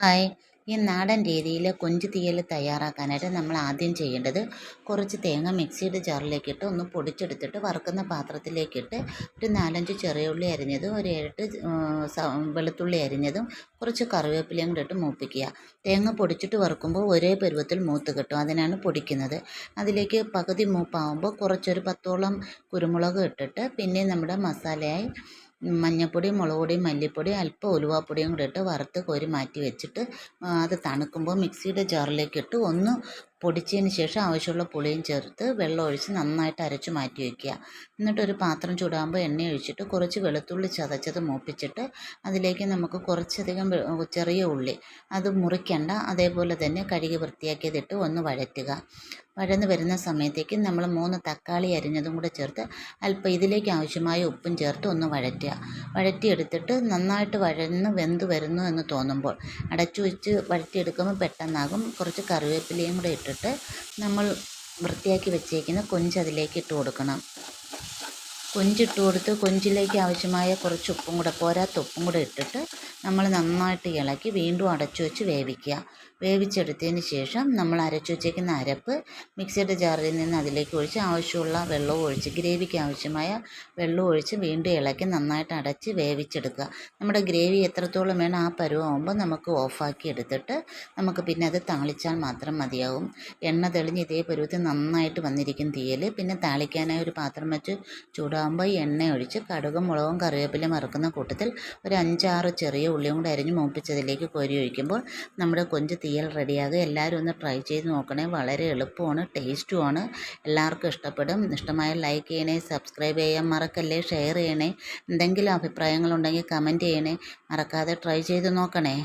Hi ഈ നാടൻ രീതിയിൽ കൊഞ്ച് തീയൽ തയ്യാറാക്കാനായിട്ട് നമ്മൾ ആദ്യം ചെയ്യേണ്ടത് കുറച്ച് തേങ്ങ മിക്സിയുടെ ജാറിലേക്കിട്ട് ഒന്ന് പൊടിച്ചെടുത്തിട്ട് വറുക്കുന്ന പാത്രത്തിലേക്കിട്ട് ഒരു നാലഞ്ച് ചെറിയ ഉള്ളി അരിഞ്ഞതും ഒരു ഏഴെട്ട് വെളുത്തുള്ളി അരിഞ്ഞതും കുറച്ച് കറിവേപ്പിലയും കൂടെ ഇട്ട് മൂപ്പിക്കുക. തേങ്ങ പൊടിച്ചിട്ട് വറുക്കുമ്പോൾ ഒരേ പരുവത്തിൽ മൂത്ത് കിട്ടും. അതിനാണ് പൊടിക്കുന്നത്. അതിലേക്ക് പകുതി മൂപ്പാകുമ്പോൾ കുറച്ചൊരു പത്തോളം കുരുമുളക് ഇട്ടിട്ട് പിന്നെ നമ്മുടെ മസാലയായി മഞ്ഞൾപ്പൊടി മുളക് പൊടി മല്ലിപ്പൊടി അല്പം ഉലുവാപ്പൊടിയും കൂടെ ഇട്ട് വറുത്ത് കോരി മാറ്റി വെച്ചിട്ട് അത് തണുക്കുമ്പോൾ മിക്സിയുടെ ജാറിലേക്കിട്ട് ഒന്ന് പൊടിച്ചതിന് ശേഷം ആവശ്യമുള്ള പുളിയും ചേർത്ത് വെള്ളം ഒഴിച്ച് നന്നായിട്ട് അരച്ച് മാറ്റി വയ്ക്കുക. എന്നിട്ട് ഒരു പാത്രം ചൂടാകുമ്പോൾ എണ്ണ ഒഴിച്ചിട്ട് കുറച്ച് വെളുത്തുള്ളി ചതച്ചത് മൂപ്പിച്ചിട്ട് അതിലേക്ക് നമുക്ക് കുറച്ചധികം ചെറിയ ഉള്ളി. അത് മുറിക്കണ്ട. അതേപോലെ തന്നെ കഴുകി വൃത്തിയാക്കിയതിട്ട് ഒന്ന് വഴറ്റുക. വഴന്ന് വരുന്ന സമയത്തേക്ക് നമ്മൾ മൂന്ന് തക്കാളി അരിഞ്ഞതും കൂടെ ചേർത്ത് അല്പം ഇതിലേക്ക് ആവശ്യമായ ഉപ്പും ചേർത്ത് ഒന്ന് വഴറ്റുക. വഴറ്റിയെടുത്തിട്ട് നന്നായിട്ട് വഴന്ന് വെന്ത് വരുന്നു എന്ന് തോന്നുമ്പോൾ അടച്ചു വെച്ച് വഴറ്റിയെടുക്കുമ്പോൾ പെട്ടെന്നാകും. കുറച്ച് കറിവേപ്പിലയും കൂടെ ഇട്ടിട്ട് നമ്മൾ വൃത്തിയാക്കി വെച്ചേക്കുന്ന കൊഞ്ച് അതിലേക്ക് ഇട്ട് കൊടുക്കണം. കൊഞ്ചിട്ട് കൊടുത്ത് കൊഞ്ചിലേക്ക് ആവശ്യമായ കുറച്ച് ഉപ്പും കൂടെ പോരാത്ത ഉപ്പും കൂടെ ഇട്ടിട്ട് നമ്മൾ നന്നായിട്ട് ഇളക്കി വീണ്ടും അടച്ചു വെച്ച് വേവിക്കുക. വേവിച്ചെടുത്തതിന് ശേഷം നമ്മൾ അരച്ചു വച്ചേക്കുന്ന അരപ്പ് മിക്സിയുടെ ജാറിൽ നിന്ന് അതിലേക്ക് ഒഴിച്ച് ആവശ്യമുള്ള വെള്ളവും ഒഴിച്ച് ഗ്രേവിക്ക് ആവശ്യമായ വെള്ളം ഒഴിച്ച് വീണ്ടും ഇളക്കി നന്നായിട്ട് അടച്ച് വേവിച്ചെടുക്കുക. നമ്മുടെ ഗ്രേവി എത്രത്തോളം വേണം ആ പരുവാകുമ്പോൾ നമുക്ക് ഓഫാക്കി എടുത്തിട്ട് നമുക്ക് പിന്നെ അത് താളിച്ചാൽ മാത്രം മതിയാവും. എണ്ണ തെളിഞ്ഞ് ഇതേ പരുവത്തിൽ നന്നായിട്ട് വന്നിരിക്കും തീയൽ പിന്നെ താളിക്കാനായി ഒരു പാത്രം വെച്ച് ചൂടാകുമ്പോൾ എണ്ണ ഒഴിച്ച് കടുകും മുളകും കറിവേപ്പിലയും വറുക്കുന്ന കൂട്ടത്തിൽ ഒരു അഞ്ചാറ് ചെറിയ ഉള്ളിയും കൂടെ അരിഞ്ഞ് മൂപ്പിച്ചതിലേക്ക് കോരി ഒഴിക്കുമ്പോൾ നമ്മുടെ കൊഞ്ച് തീയൽ റെഡിയാകും. എല്ലാവരും ഒന്ന് ട്രൈ ചെയ്ത് നോക്കണേ. വളരെ എളുപ്പമാണ് ടേസ്റ്റുമാണ്. എല്ലാവർക്കും ഇഷ്ടപ്പെടും. ഇഷ്ടമായ ലൈക്ക് ചെയ്യണേ സബ്സ്ക്രൈബ് ചെയ്യാൻ മറക്കല്ലേ ഷെയർ ചെയ്യണേ. എന്തെങ്കിലും അഭിപ്രായങ്ങളുണ്ടെങ്കിൽ കമന്റ് ചെയ്യണേ. മറക്കാതെ ട്രൈ ചെയ്ത് നോക്കണേ.